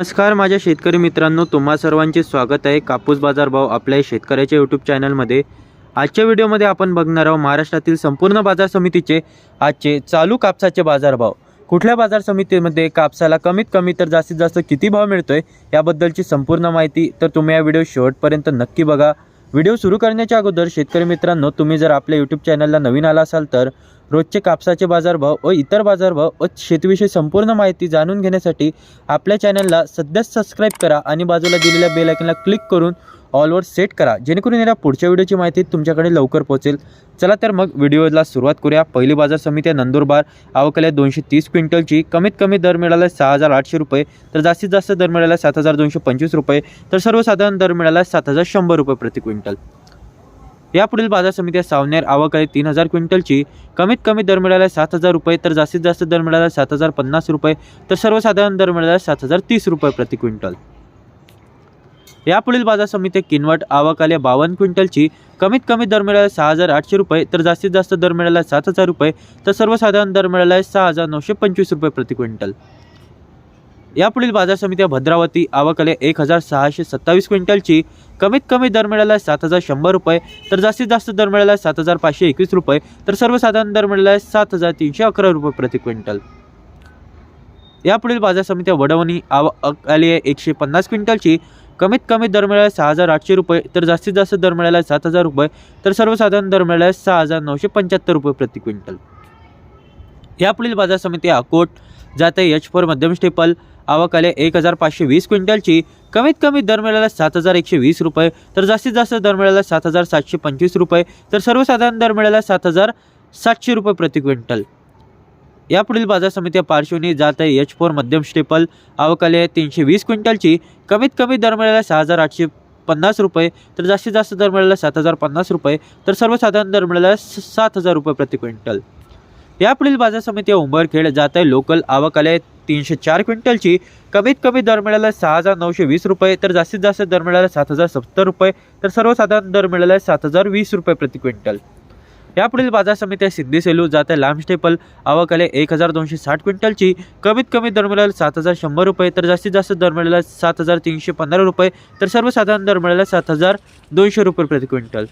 नमस्कार माझ्या शेतकरी मित्रांनो तुम्हा सर्वांचे स्वागत आहे. कापूस बाजार भाव आपल्या शेतकऱ्याच्या यूट्यूब चॅनलमध्ये आजच्या व्हिडिओमध्ये आपण बघणार आहोत महाराष्ट्रातील संपूर्ण बाजार समितीचे आजचे चालू कापसाचे बाजारभाव कुठल्या बाजार समितीमध्ये कापसाला कमीत कमी तर जास्तीत जास्त किती भाव मिळतोय याबद्दलची संपूर्ण माहिती तर तुम्ही या व्हिडिओ शेवटपर्यंत नक्की बघा. व्हिडिओ सुरू करण्याच्या अगोदर शेतकरी मित्रांनो तुम्ही जर आपल्या यूट्यूब चॅनलला नवीन आला असाल तर रोजचे कापसाचे बाजारभाव व इतर बाजारभाव व शेतीविषयी संपूर्ण माहिती जाणून घेण्यासाठी आपल्या चॅनलला सध्याच सबस्क्राईब करा आणि बाजूला दिलेल्या बेलायकनला क्लिक करून ऑलवर सेट करा. जेणेकरून येणाऱ्या पुढच्या व्हिडिओची माहिती तुमच्याकडे लवकर पोहोचेल. चला तर मग व्हिडिओला सुरुवात करूया. पहिली बाजार समिती आहे नंदुरबार. आवकल्या दोनशे तीस क्विंटलची कमीत कमी दर मिळाला सहा हजार आठशे रुपये. तर जास्तीत जास्त दर मिळाला सात हजार दोनशे पंचवीस रुपये. तर सर्वसाधारण दर मिळाला सात हजार शंभर रुपये प्रति क्विंटल. यापुढील बाजार समिती आहे सावनेर. आवक तीन हजार क्विंटलची कमीत कमी दर मिळाला सात हजार रुपये. तर जास्तीत जास्त दर मिळाला सात हजार पन्नास रुपये. तर सर्वसाधारण दर मिळाला सात हजार तीस रुपये प्रति क्विंटल. यापुढील बाजार समिती किनवट आवक आली बावन्न क्विंटलची. कमीत कमी दर मिळाला सहा हजार आठशे रुपये तर जास्तीत जास्त दर मिळाला सात हजार रुपये तर सर्वसाधारण दर मिळाला आहे सहा हजार नऊशे पंचवीस रुपये प्रति क्विंटल. यापुढील बाजार समित्या भद्रावती आवक एक हजार सहाशे सत्तावीस क्विंटलची. कमीत कमी दर मिळाला सात हजार शंभर रुपये तर जास्तीत जास्त दर मिळाला सात हजार पाचशे एकवीस रुपये तर सर्वसाधारण दर मिळाला सात हजार तीनशे अकरा रुपये प्रति क्विंटल. यापुढील बाजार समित्या वडवणी आव आली आहे एकशे पन्नास क्विंटलची. कमीत कमी दर मिळाला सहा हजार आठशे रुपये तर जास्तीत जास्त दर मिळाला सात हजार रुपये तर सर्वसाधारण दर मिळाला सहा हजार नऊशे पंच्याहत्तर रुपये प्रति क्विंटल. यापुढील बाजार समिती अकोट जाते एच फोर मध्यम स्टेपल आवक आले एक हजार पाचशे वीस क्विंटलची. कमीत कमी दर मिळाला सात हजार एकशे वीस रुपये तर जास्तीत जास्त दर मिळाला सात हजार सातशे पंचवीस रुपये तर सर्वसाधारण दर मिळाला सात हजार सातशे रुपये प्रति क्विंटल. यापुढील बाजार समित्या पार्श्वनी जात आहे. एच फोर मध्यम स्टेपल आवक आहे. तीनशे वीस क्विंटलची कमीत कमी दर मिळाला सहा हजार आठशे पन्नास रुपये तर जास्तीत जास्त दर मिळाला सात हजार पन्नास रुपये तर सर्वसाधारण दर मिळाला सात हजार रुपये प्रति क्विंटल. यापुढील बाजार समित्या उंबरखेड जात आहे. लोकल आवक आले तीनशे चार क्विंटलची कमीत कमी दर मिळाला सहा हजार नऊशे वीस रुपये तर जास्तीत जास्त दर मिळाला सात हजार सत्तर रुपये तर सर्वसाधारण दर मिळाला सात हजार वीस रुपये प्रति क्विंटल. यापुढील बाजार समित्या सिंधी सिद्धी सेलू जाते लांब स्टेपल. आवक आले एक हजार दोनशे साठ क्विंटलची. कमीत कमी दर मिळाला सात हजार शंभर रुपये तर जास्तीत जास्त दर मिळाला सात हजार तीनशे पंधरा रुपये तर सर्वसाधारण दर मिळाला सात हजार दोनशे रुपये प्रति क्विंटल.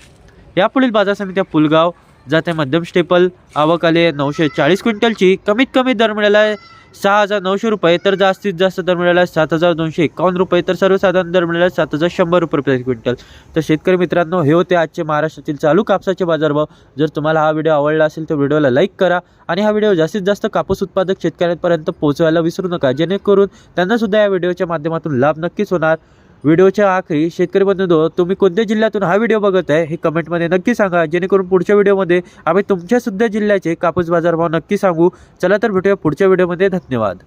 यापुढील बाजार समित्या पुलगाव जाते मध्यम स्टेपल आवक आले नऊशे चाळीस क्विंटलची. कमीत कमी दर मिळाला सहा हजार नऊशे रुपये तर जास्तीत जास्त दर मिळाला सात हजार दोनशे एकावन्न रुपये तर सर्वसाधारण दर मिळाला सात हजार शंभर रुपये प्रति क्विंटल. तर शेतकरी मित्रांनो हे होते आजचे महाराष्ट्रातील चालू कापसाचे बाजारभाव. जर तुम्हाला हा व्हिडिओ आवडला असेल तर व्हिडिओला लाईक करा आणि हा व्हिडिओ जास्तीत जास्त कापूस उत्पादक शेतकऱ्यांपर्यंत पोहोचवायला विसरू नका. जेणेकरून त्यांनासुद्धा या व्हिडिओच्या माध्यमातून लाभ नक्कीच होणार. व्हिडिओच्या आखरी शेतकरी बंधू तुम्ही कोणत्या जिल्ह्यातून हा व्हिडिओ बघत आहे हे कमेंटमध्ये नक्की सांगा. जेणेकरून पुढच्या व्हिडिओमध्ये आम्ही तुमच्यासुद्धा जिल्ह्याचे कापूस बाजारभाव नक्की सांगू. चला तर भेटूया पुढच्या व्हिडिओमध्ये. धन्यवाद.